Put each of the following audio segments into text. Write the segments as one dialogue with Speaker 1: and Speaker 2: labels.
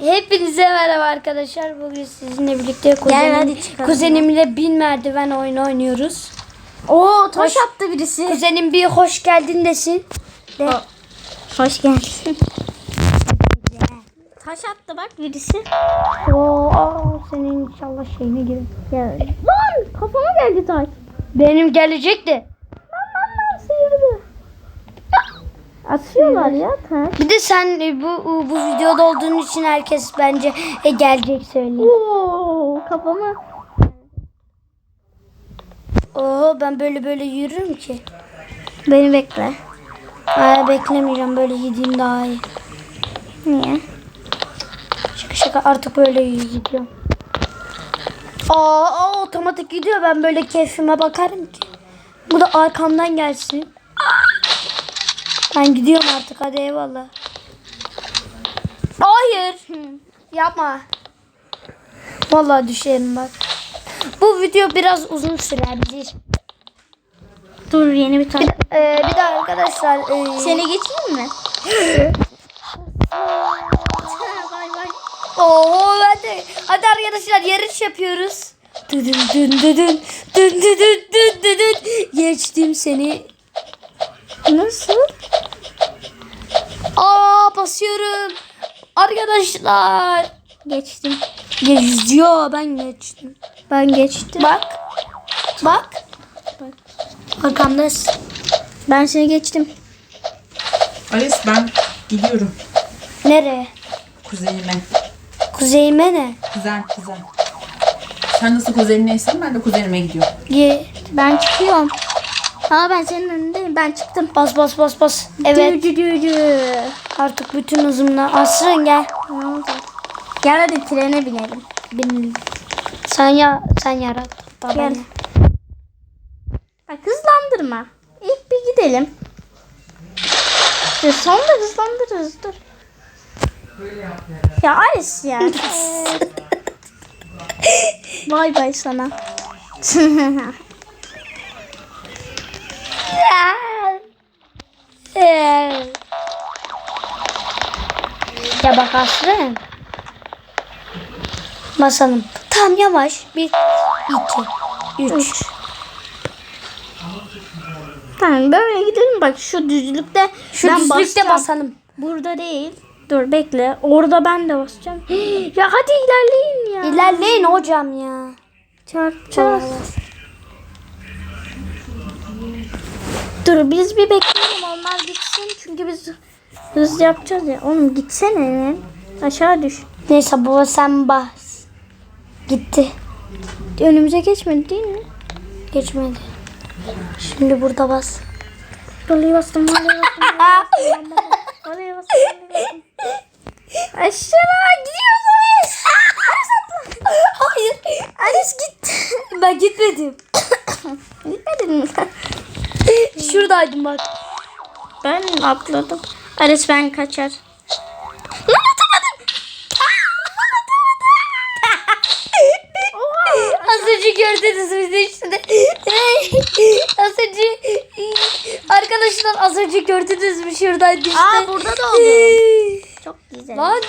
Speaker 1: Hepinize merhaba arkadaşlar. Bugün sizinle birlikte kuzenim,
Speaker 2: hadi çıkalım.
Speaker 1: kuzenimle bin merdiven oyunu oynuyoruz.
Speaker 2: Oo taş
Speaker 1: Hoş-
Speaker 2: attı birisi.
Speaker 1: Kuzenim bir hoş geldin desin. De.
Speaker 2: Aa. Hoş geldin. taş attı bak birisi.
Speaker 1: Oo, aa, senin inşallah şeyine.
Speaker 2: Ya. Lan kafama geldi taş.
Speaker 1: Benim gelecek de.
Speaker 2: Lan lan lan sıyırdı. Atıyorlar ya taş.
Speaker 1: Bir de sen e, bu bu videoda olduğun için herkes bence e, gelecek söyleyeyim.
Speaker 2: Oo kafama.
Speaker 1: Oo ben böyle böyle yürürüm ki.
Speaker 2: Beni bekle.
Speaker 1: Aa, beklemeyeceğim böyle gideyim daha iyi.
Speaker 2: Niye?
Speaker 1: Şaka şaka artık böyle gidiyorum. Aa, aa, otomatik gidiyor. Ben böyle keyfime bakarım ki. Bu da arkamdan gelsin. Ben gidiyorum artık hadi eyvallah. Hayır. Yapma. Vallahi düşerim bak. Bu video biraz uzun sürebilir.
Speaker 2: Dur yeni bir taş.
Speaker 1: Ee, bir de arkadaşlar e,
Speaker 2: Seni geçeyim mi? Bay bay.
Speaker 1: Oo ben de. Hadi arkadaşlar yarış yapıyoruz. Dın dın dın dın dın dın dın dın dın. Geçtim seni.
Speaker 2: Nasıl?
Speaker 1: Aa basıyorum. Arkadaşlar.
Speaker 2: Geçtim.
Speaker 1: Geziyor ben geçtim.
Speaker 2: Ben geçtim.
Speaker 1: Bak. Bak. Arkamdasın.
Speaker 2: Ben seni geçtim.
Speaker 3: Alice ben gidiyorum
Speaker 1: Nereye?
Speaker 3: kuzeyime.
Speaker 1: Kuzeyime ne?
Speaker 3: Kuzen kuzen. Sen nasıl kuzenineysen ben de kuzenime gidiyorum.
Speaker 1: Ge
Speaker 2: Ben çıkıyorum. Aa ben senin önündeyim. Ben çıktım.
Speaker 1: bas bas bas bas. Evet.
Speaker 2: Dü dü dü.
Speaker 1: Artık bütün hızımla. Asrın gel.
Speaker 2: Ne oldu? Gel hadi trene binelim.
Speaker 1: Benim. Sen ya sen yarat.
Speaker 2: Gel. Bak hızlandırma. İlk bir gidelim. Dur, sonra hızlandırırız. Dur. Ya Alice ya. Bay bay sana.
Speaker 1: Ya bak Asrın. Basalım. Tam yavaş. Bir, iki, üç.
Speaker 2: tamam böyle gidelim bak şu düzlükte
Speaker 1: Şu
Speaker 2: ben
Speaker 1: düzlükte
Speaker 2: basacağım.
Speaker 1: basalım.
Speaker 2: Burada değil. Dur bekle. Orada ben de basacağım. ya hadi ilerleyin ya.
Speaker 1: İlerleyin hocam ya.
Speaker 2: Çarpacağız. Dur biz bir bekleyelim onlar gitsin çünkü biz hızlı yapacağız ya. Oğlum gitsene. Aşağı düş.
Speaker 1: Neyse baba sen bas. Gitti.
Speaker 2: Önümüze geçmedi değil mi?
Speaker 1: Geçmedi. Şimdi burada bas.
Speaker 2: Vallahi bastım. Vallahi bastım. Vallahi bastım. Aşağı gidiyoruz.
Speaker 1: Hayır. Alice gitti. ben gitmedim.
Speaker 2: Gitmedin mi sen?
Speaker 1: Şuradaydım bak.
Speaker 2: Ben atladım. Ares ben kaçar. Lan atamadım.
Speaker 1: Önce gördünüz de işte. önce arkadaşlar az önce gördünüz mü şuradaydı işte.
Speaker 2: Aa burada da oldu. Çok güzel.
Speaker 1: Lan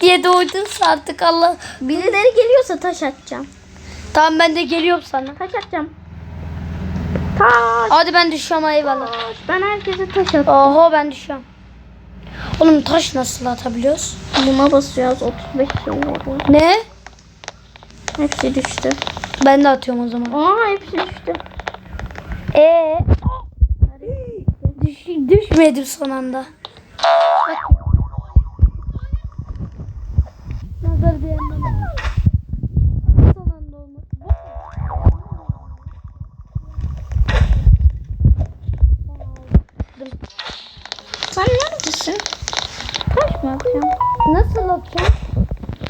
Speaker 1: diye doğdun artık Allah.
Speaker 2: Birileri geliyorsa taş atacağım.
Speaker 1: Tamam ben de geliyorum sana.
Speaker 2: Taş atacağım. Taş.
Speaker 1: Hadi ben düşüyorum eyvallah.
Speaker 2: taş. Ben herkese taş at.
Speaker 1: Oho ben düşüyorum. Oğlum taş nasıl atabiliyoruz?
Speaker 2: Buna basıyoruz 35 yılları.
Speaker 1: Ne?
Speaker 2: Hepsi düştü.
Speaker 1: Ben de atıyorum o zaman.
Speaker 2: Aa hepsi düştü.
Speaker 1: Ee? Düş, düşmedim son anda. Nazar değmem. Son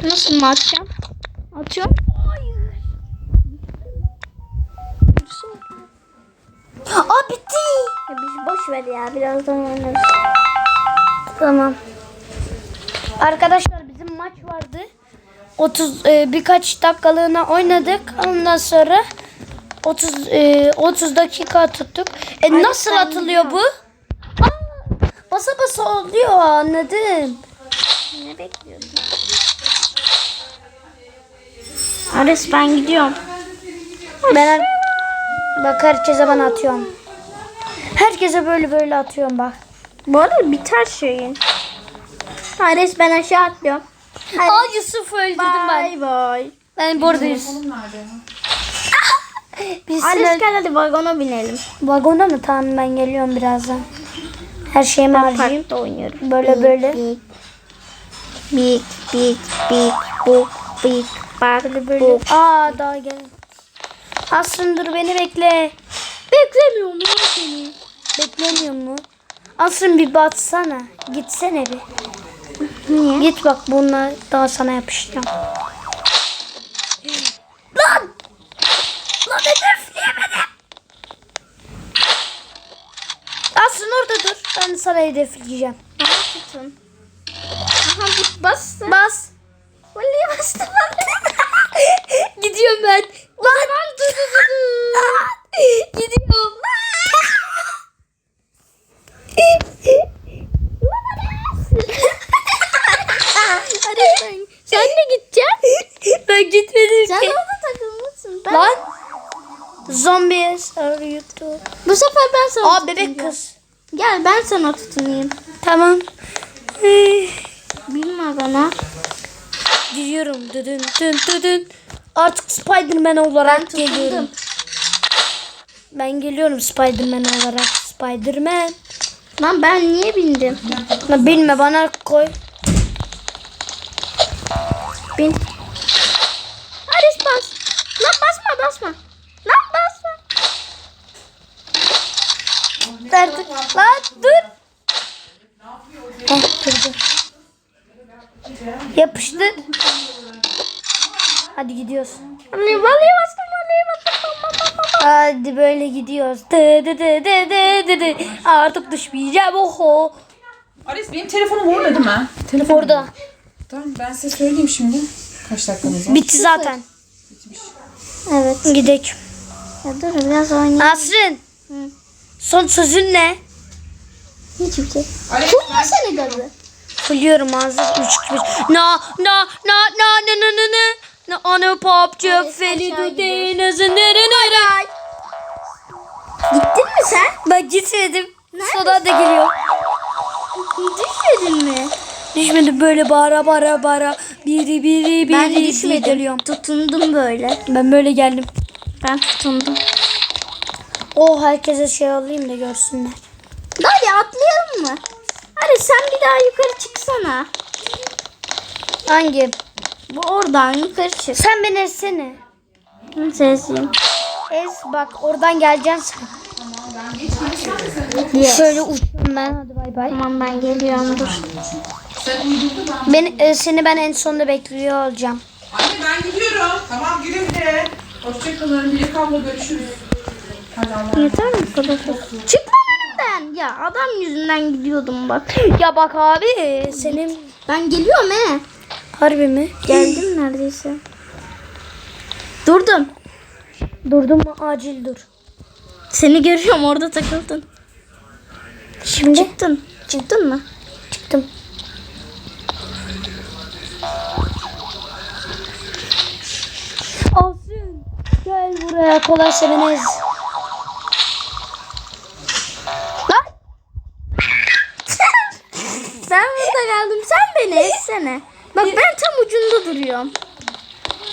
Speaker 1: Nasıl
Speaker 2: mı atacağım? Atıyorum.
Speaker 1: Aa bitti.
Speaker 2: Ya biz boş ver ya birazdan oynarız.
Speaker 1: Tamam. Arkadaşlar bizim maç vardı. 30 e, birkaç dakikalığına oynadık. Ondan sonra 30 e, 30 dakika tuttuk. E
Speaker 2: Ay,
Speaker 1: nasıl atılıyor bu? Aa, basa basa oluyor anladım.
Speaker 2: Ne bekliyorsun? Ares ben gidiyorum.
Speaker 1: Ben bak herkese ben atıyorum. Herkese böyle böyle atıyorum bak.
Speaker 2: Bu arada biter şeyin. Ares ben aşağı atlıyorum.
Speaker 1: Aa Yusuf öldürdüm ben.
Speaker 2: Bay bay.
Speaker 1: Ben buradayız. Biz
Speaker 2: Ares gel hadi vagona binelim.
Speaker 1: Vagona mı? Tamam ben geliyorum birazdan. Her şeyimi harcayayım.
Speaker 2: Parkta oynuyorum.
Speaker 1: Böyle böyle.
Speaker 2: Big, big, big, big, bu, big,
Speaker 1: Böyle böyle. Aa daha gel. Asrın dur beni bekle.
Speaker 2: Beklemiyorum ya seni.
Speaker 1: Beklemiyor mu? Asrın bir batsana. Gitsene bir.
Speaker 2: Niye?
Speaker 1: Git bak bununla daha sana yapışacağım. Lan! Lan hedefleyemedim. Asrın orada dur. Ben sana hedefleyeceğim.
Speaker 2: Aha tutun. Aha bastı.
Speaker 1: Bas.
Speaker 2: Vallahi bastı lan.
Speaker 1: Gidiyorum ben. Lan dur dur dur. dur. Gidiyorum.
Speaker 2: Hadi sen, sen de gideceksin.
Speaker 1: ben gitmedim
Speaker 2: Sen
Speaker 1: ki.
Speaker 2: orada takılmışsın. Ben,
Speaker 1: Lan. Zombies are you too?
Speaker 2: Bu sefer ben sana
Speaker 1: Aa bebek
Speaker 2: tutunacağım.
Speaker 1: kız.
Speaker 2: Gel ben sana tutunayım.
Speaker 1: Tamam. Gidiyorum. Düdün dün düdün. Artık Spider-Man olarak
Speaker 2: Ben tutundum.
Speaker 1: geliyorum. Ben geliyorum Spider-Man olarak. Spider-Man.
Speaker 2: Lan ben niye bindim?
Speaker 1: Lan Bilme bana koy.
Speaker 2: Bin. Ares bas. Lan basma basma. Lan basma.
Speaker 1: Artık. Lan dur. Heh, durdu. Yapıştır. Hadi gidiyoruz.
Speaker 2: Vallahi vallahi bastım vallahi bastım.
Speaker 1: Hadi böyle gidiyoruz. Dı dı dı dı dı dı dı. Artık düşmeyeceğim. Oho.
Speaker 3: Ares benim telefonum orada değil mi? Telefon
Speaker 1: Orada.
Speaker 3: Tamam ben size söyleyeyim şimdi. Kaç dakikamız var?
Speaker 1: Bitti zaten.
Speaker 2: Evet.
Speaker 1: Gidelim.
Speaker 2: Ya dur biraz oynayayım.
Speaker 1: Asrın. Son sözün ne?
Speaker 2: Hiçbir şey. Tutma seni gazı.
Speaker 1: Hazır. 3 2 1. Na na na na na na na Na ana popçu
Speaker 2: aşağı
Speaker 1: du denizin nere
Speaker 2: Gittin mi sen?
Speaker 1: Ben gitmedim. Sonra da geliyor.
Speaker 2: Düşmedin mi?
Speaker 1: Düşmedim böyle bağıra bağıra bağıra. Biri biri biri
Speaker 2: Ben düşmedim.
Speaker 1: geliyorum.
Speaker 2: Tutundum böyle.
Speaker 1: Ben böyle geldim.
Speaker 2: Ben tutundum.
Speaker 1: O herkese şey alayım da görsünler.
Speaker 2: Hadi atlayalım mı? Hadi sen bir daha yukarı çıksana.
Speaker 1: Hangi?
Speaker 2: Bu oradan yukarı çık.
Speaker 1: Sen beni etsene.
Speaker 2: Hı, Sesiyim.
Speaker 1: Ez bak oradan geleceksin sen.
Speaker 2: Yes.
Speaker 1: Şöyle uçtum ben. Hadi bay bay.
Speaker 2: Tamam ben geliyorum dur.
Speaker 3: ben.
Speaker 1: Ben, e, seni ben en sonunda bekliyor olacağım.
Speaker 3: Anne ben gidiyorum. Tamam güle güle. Hoşçakalın. Dilek abla görüşürüz. Hadi Allah'a
Speaker 2: Yeter mi bu kadar? Çıkma önümden. Ya adam yüzünden gidiyordum bak.
Speaker 1: Ya bak abi senin
Speaker 2: Ben geliyorum he.
Speaker 1: Harbi mi?
Speaker 2: Geldim neredeyse. Durdum.
Speaker 1: Durdun mu acil dur.
Speaker 2: Seni görüyorum orada takıldın.
Speaker 1: Şimdi
Speaker 2: Çıktın. Çıktın mı?
Speaker 1: çıktım. Asrın gel buraya kolay seviniz.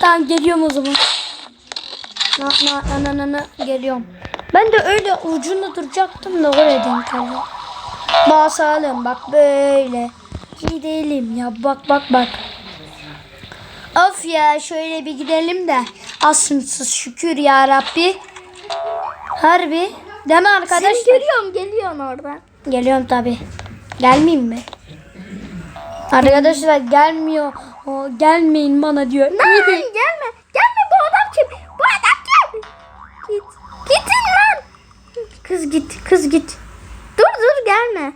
Speaker 1: Tamam geliyorum o zaman. Na na na na na, geliyorum. Ben de öyle ucunda duracaktım da oraya denk geldi. Basalım bak böyle. Gidelim ya bak bak bak. Of ya şöyle bir gidelim de. Asımsız şükür ya Rabbi. Harbi. Değil mi arkadaşlar?
Speaker 2: Seni görüyorum. Geliyorsun oradan.
Speaker 1: Geliyorum tabi. Gelmeyeyim mi? Arkadaşlar gelmiyor. O, gelmeyin bana diyor.
Speaker 2: Lan Kız git. Kız git. Dur dur gelme.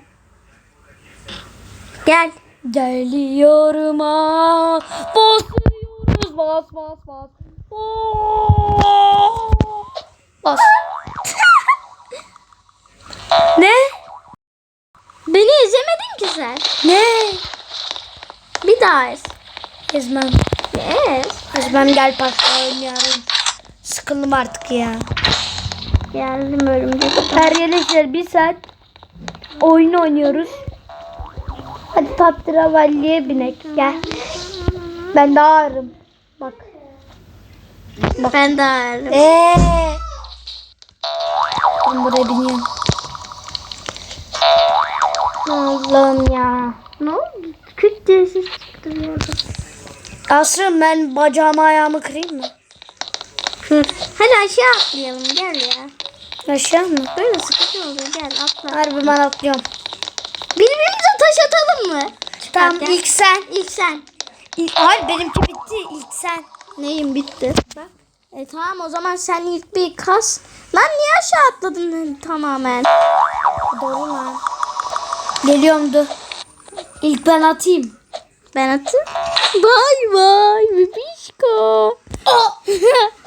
Speaker 2: Gel.
Speaker 1: Geliyorum ah. Basıyoruz bas bas bas. Oo. Bas. ne?
Speaker 2: Beni ezemedin ki sen.
Speaker 1: Ne?
Speaker 2: Bir daha ez.
Speaker 1: Ezmem.
Speaker 2: Ez.
Speaker 1: Ezmem gel parkta oynayalım. Sıkıldım artık ya.
Speaker 2: Geldim örümcek adam.
Speaker 1: Arkadaşlar bir saat oyun oynuyoruz. Hadi tatravalliye binek gel. Ben de ağırım. Bak.
Speaker 2: Ben de ağırım.
Speaker 1: Eee. Ben buraya biniyorum. Allah'ım ya.
Speaker 2: Ne oldu? Küt diye ses çıktı bir yerden.
Speaker 1: Asrım ben bacağımı ayağımı kırayım mı?
Speaker 2: Kır. Hadi aşağı atlayalım gel ya.
Speaker 1: Aşağı mı?
Speaker 2: Böyle sıkıntı oluyor gel atla.
Speaker 1: Harbi ben atlıyorum.
Speaker 2: Birbirimize taş atalım mı?
Speaker 1: Tamam
Speaker 2: Çıkarken.
Speaker 1: ilk sen.
Speaker 2: İlk sen.
Speaker 1: İlk, hayır benimki bitti. İlk sen.
Speaker 2: Neyim bitti? Bak. E tamam o zaman sen ilk bir kas. Lan niye aşağı atladın tamamen?
Speaker 1: Doğru lan. Geliyorum dur. İlk ben atayım.
Speaker 2: Ben atayım. Vay vay bebişko. Canım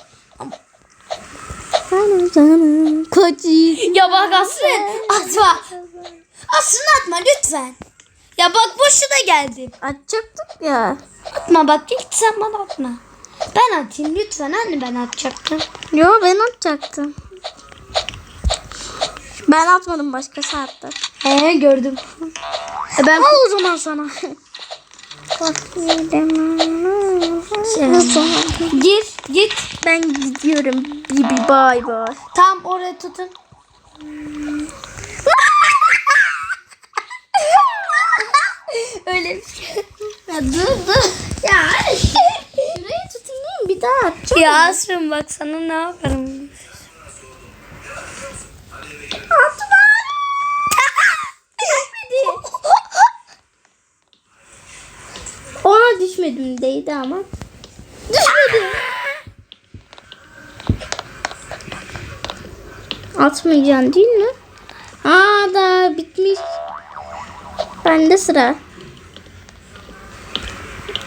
Speaker 2: koci.
Speaker 1: Ya bak Asrın atma. Asrın atma lütfen. Ya bak boşuna geldim.
Speaker 2: Atacaktık ya.
Speaker 1: Atma bak ilk sen bana atma. Ben atayım lütfen anne ben atacaktım.
Speaker 2: Yo ben atacaktım. Ben atmadım başkası attı.
Speaker 1: He gördüm. E ben
Speaker 2: Al o zaman sana.
Speaker 1: gir git.
Speaker 2: Ben gidiyorum. Bibi bay bay.
Speaker 1: Tam oraya tutun.
Speaker 2: Öyle bir şey. Ya dur dur. Ya şurayı tutayım bir daha atacağım.
Speaker 1: Ya bak sana ne yaparım.
Speaker 2: Atma. Düşmedi. Ona düşmedim değdi ama. Düşmedi. Atmayacaksın değil mi? Aa da bitmiş. Bende sıra.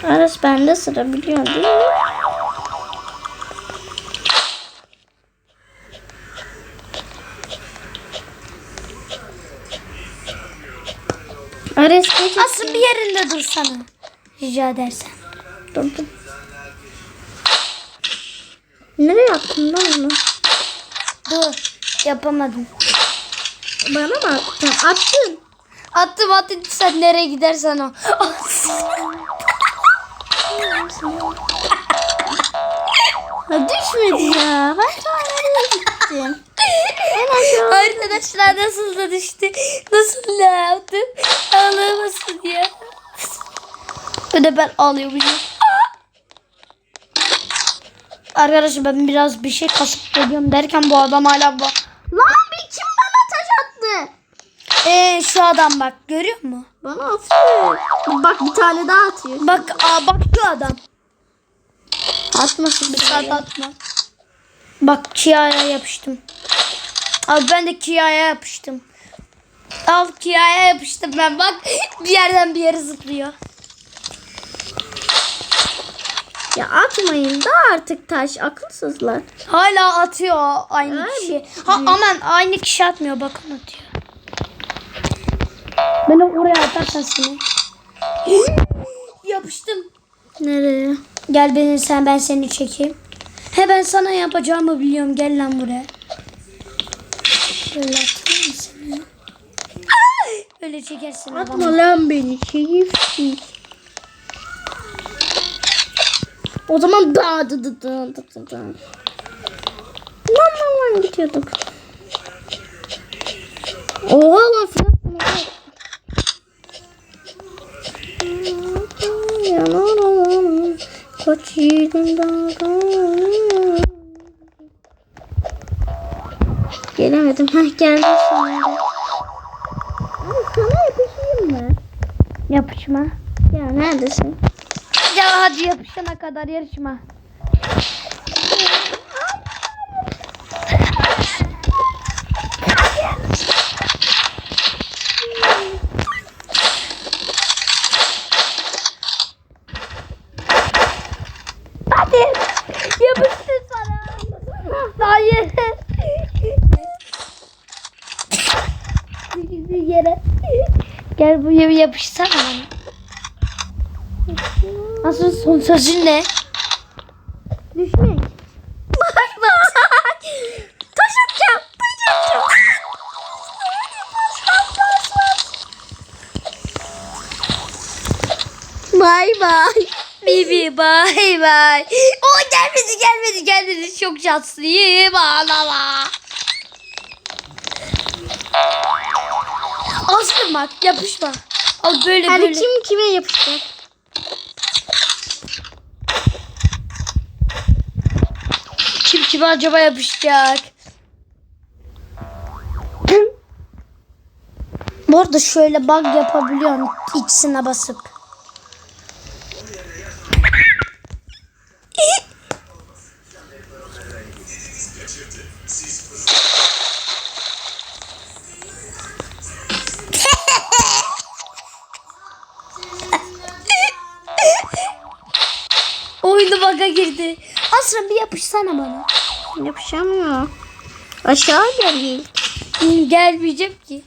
Speaker 2: Aras bende sıra biliyorsun değil mi? Aras.
Speaker 1: Asrın bir yerinde dursana. Rica edersen.
Speaker 2: Durdum. Nereye attın lan onu?
Speaker 1: Dur. Yapamadım.
Speaker 2: Bana mı attın? Attın.
Speaker 1: Attım attım sen nereye gidersen o.
Speaker 2: Ha, düşmedi ya. Ben nereye gittim? En aşağı.
Speaker 1: Arkadaşlar nasıl da düştü. Nasıl da yaptım. Ağlamasın ya. Bir de ben ağlıyormuşum. Arkadaşlar ben biraz bir şey kasıp geliyorum derken bu adam hala bu.
Speaker 2: Lan bir kim bana taş attı?
Speaker 1: Ee, şu adam bak görüyor musun?
Speaker 2: Bana atıyor. Bak bir tane daha atıyor.
Speaker 1: Bak aa, bak şu adam.
Speaker 2: Atmasın bir
Speaker 1: Saat atma. Bak Kia'ya yapıştım. Abi ben de Kia'ya yapıştım. Al Kia'ya yapıştım ben bak. Bir yerden bir yere zıplıyor.
Speaker 2: Ya atmayın da artık taş akılsızlar.
Speaker 1: Hala atıyor aynı
Speaker 2: Ay,
Speaker 1: kişi. Ha aman aynı kişi atmıyor bakın atıyor. Ben oraya atarsan seni. Yapıştım.
Speaker 2: Nereye?
Speaker 1: Gel beni sen ben seni çekeyim. He ben sana yapacağımı biliyorum. Gel lan buraya. Böyle atayım mı seni? Ay! Öyle çekersin.
Speaker 2: Atma lan beni şerifsiz. O zaman da dı dı dı dı dı dı. Lan lan lan gidiyorduk. Oha lan filan. Yanarım kaç yiğidin dağdan. Gelemedim. Heh geldim sonunda. Ay, Sana yapışayım mı?
Speaker 1: Yapışma.
Speaker 2: Ya neredesin?
Speaker 1: Ya hadi yapışana kadar yarışma. Hadi yapıştı sana. Hayır. Gitti yere. Gel bu yere yapışsana. Asrın son sözün ne?
Speaker 2: Düşmek. Bay bay. Taş atacağım. Taş atacağım. Bay bay.
Speaker 1: Bibi bay bay. O gelmedi gelmedi gelmedi. Çok şanslıyım. Ağlama. Asrın bak yapışma. Al böyle
Speaker 2: Hadi
Speaker 1: böyle.
Speaker 2: kim kime yapışacak?
Speaker 1: Kime acaba yapışacak? Bu arada şöyle bug yapabiliyorum ikisine basıp. Oyunu bug'a girdi. Aslan bir yapışsana bana.
Speaker 2: Yapışamıyor. Aşağı gel
Speaker 1: Gelmeyeceğim ki.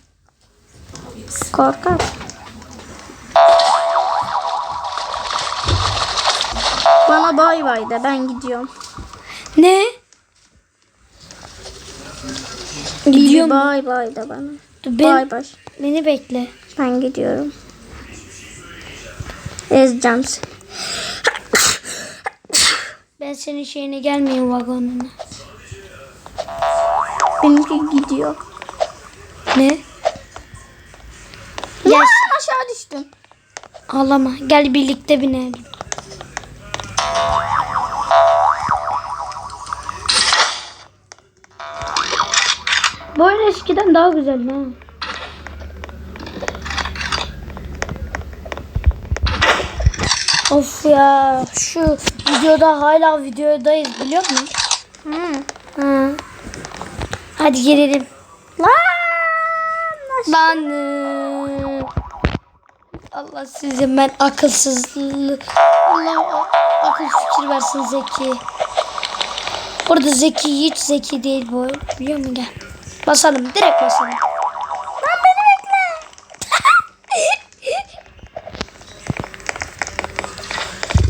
Speaker 2: Korkak. Bana bay bay de ben gidiyorum.
Speaker 1: Ne? Gidiyorum.
Speaker 2: bay bay de bana.
Speaker 1: Dur, ben-
Speaker 2: Bay bay.
Speaker 1: Beni bekle.
Speaker 2: Ben gidiyorum. Ezeceğim seni.
Speaker 1: Ben senin şeyine gelmeyeyim vagonuna.
Speaker 2: Benimki gidiyor.
Speaker 1: Ne?
Speaker 2: Ya aşağı düştüm.
Speaker 1: Ağlama. Gel birlikte binelim. Bu oyun eskiden daha güzel ha. Of ya şu videoda hala videodayız biliyor musun?
Speaker 2: Hı.
Speaker 1: Ha. Hadi gelelim.
Speaker 2: Lan.
Speaker 1: Lan. Allah sizin ben akılsızlığı. Allah akıl fikir versin Zeki. Burada Zeki hiç Zeki değil bu. Biliyor musun gel. Basalım direkt basalım.
Speaker 2: Lan beni bekle.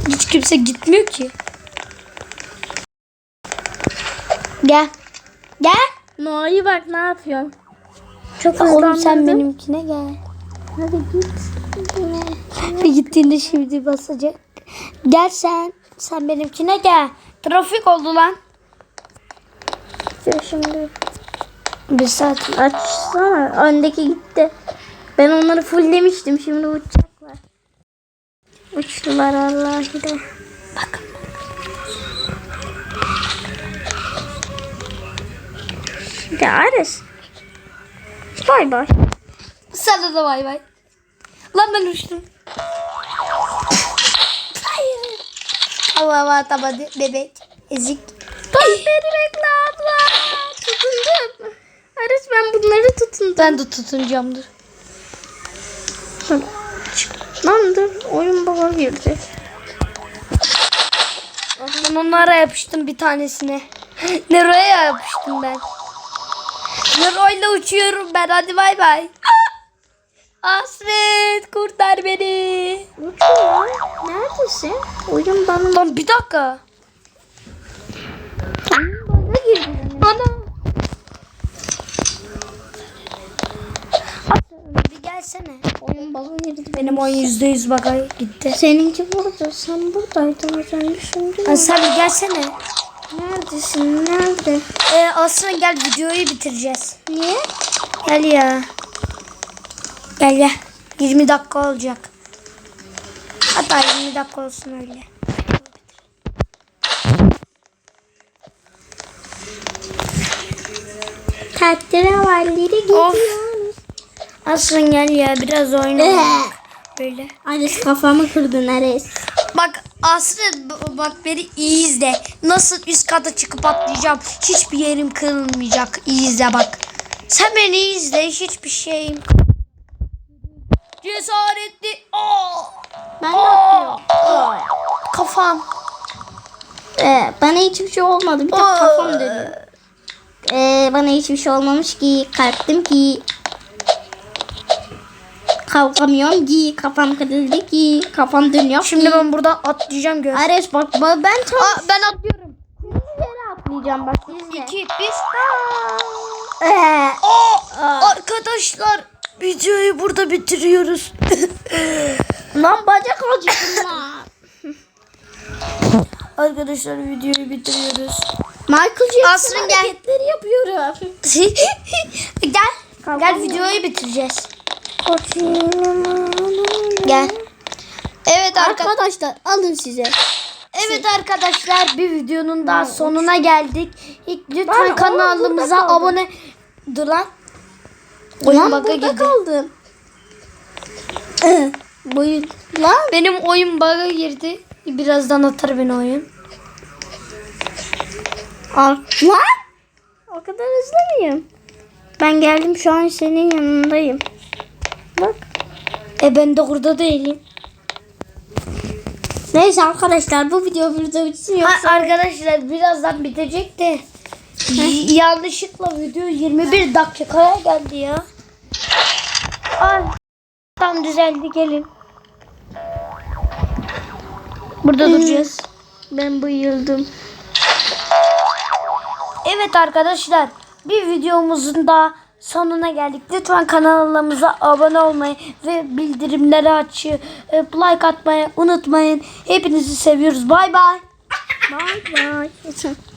Speaker 1: Hiç kimse gitmiyor ki. Gel. Gel.
Speaker 2: Noah'yı bak ne yapıyorsun? Çok
Speaker 1: Oğlum sen benimkine gel.
Speaker 2: Hadi git.
Speaker 1: Bir gittiğinde şimdi basacak. Gel sen. Sen benimkine gel. Trafik oldu lan.
Speaker 2: Dur şimdi.
Speaker 1: Bir saat.
Speaker 2: Açsana. Öndeki gitti. Ben onları fulllemiştim. Şimdi uçacaklar. Uçtular vallahi de.
Speaker 1: Bak.
Speaker 2: Ya Ares. Bay bay.
Speaker 1: Sana da bay bay. Lan ben uçtum. Hayır. Allah atamadı bebek. Ezik.
Speaker 2: Bak beni bekle abla. Tutundum. Ares ben bunları tutundum.
Speaker 1: Ben de tutunacağım dur.
Speaker 2: Dur. Lan dur. Oyun baba girdi.
Speaker 1: Ben onlara yapıştım bir tanesine. Nero'ya yapıştım ben. Nero'yla uçuyorum ben. Hadi bay bay. Asret kurtar beni.
Speaker 2: Uçuyor. Neredesin? Oyun bana
Speaker 1: Lan bir dakika.
Speaker 2: bana girdi.
Speaker 1: Ana. Bir gelsene.
Speaker 2: Oyun baba girdi.
Speaker 1: Benim oyun yüzde yüz bakay gitti.
Speaker 2: Seninki burada. Sen buradaydın az önce şimdi.
Speaker 1: Sen bir gelsene.
Speaker 2: Neredesin? Nerede?
Speaker 1: Ee, aslında gel videoyu bitireceğiz.
Speaker 2: Niye?
Speaker 1: Gel ya. Gel gel. 20 dakika olacak. Hatta 20 dakika olsun öyle.
Speaker 2: Takdir havalleri gidiyoruz.
Speaker 1: Aslında gel ya biraz oynayalım. Böyle.
Speaker 2: Ares kafamı kırdın Ares.
Speaker 1: Bak aslında bak beni iyi izle. Nasıl üst kata çıkıp atlayacağım. Hiçbir yerim kırılmayacak. İyi izle bak. Sen beni iyi izle. Hiçbir şeyim. Cesaretli. Aa!
Speaker 2: Ben de atlıyorum.
Speaker 1: Kafam.
Speaker 2: Ee, bana hiçbir şey olmadı. Bir tek kafam dönüyor. Ee, bana hiçbir şey olmamış ki. Kalktım ki. Kalkamıyorum ki. Kafam kırıldı ki. Kafam dönüyor
Speaker 1: Şimdi ben buradan atlayacağım gör.
Speaker 2: Ares bak ben tam
Speaker 1: Aa, ben atlıyorum.
Speaker 2: yere atlayacağım bak izle.
Speaker 1: 2 1
Speaker 2: Ee,
Speaker 1: Arkadaşlar videoyu burada bitiriyoruz.
Speaker 2: lan bacak acıktım lan.
Speaker 1: Arkadaşlar videoyu bitiriyoruz.
Speaker 2: Michael Jackson hareketleri yapıyorum.
Speaker 1: gel. Gel videoyu bitireceğiz.
Speaker 2: Gel.
Speaker 1: Evet arkadaşlar.
Speaker 2: Arkadaşlar alın size.
Speaker 1: Evet arkadaşlar bir videonun daha sonuna geldik.
Speaker 2: Ben-
Speaker 1: lütfen kanalımıza abone Dur lan. Oyun bug'a girdi.
Speaker 2: kaldım. Boyun. Lan.
Speaker 1: Benim oyun bug'a girdi. Birazdan atar beni oyun.
Speaker 2: Al. Lan. O kadar hızlı mıyım? Ben geldim şu an senin yanındayım.
Speaker 1: E ben de burada değilim.
Speaker 2: Neyse arkadaşlar bu video burada bitsin
Speaker 1: Ha,
Speaker 2: yoksa
Speaker 1: arkadaşlar birazdan bitecek de yanlışlıkla video 21 dakikaya geldi ya. Ay, tam düzeldi gelin. Burada duracağız.
Speaker 2: ben bayıldım.
Speaker 1: Evet arkadaşlar bir videomuzun da sonuna geldik. Lütfen kanalımıza abone olmayı ve bildirimleri açıp like atmayı unutmayın. Hepinizi seviyoruz. Bay bay.
Speaker 2: Bye bye.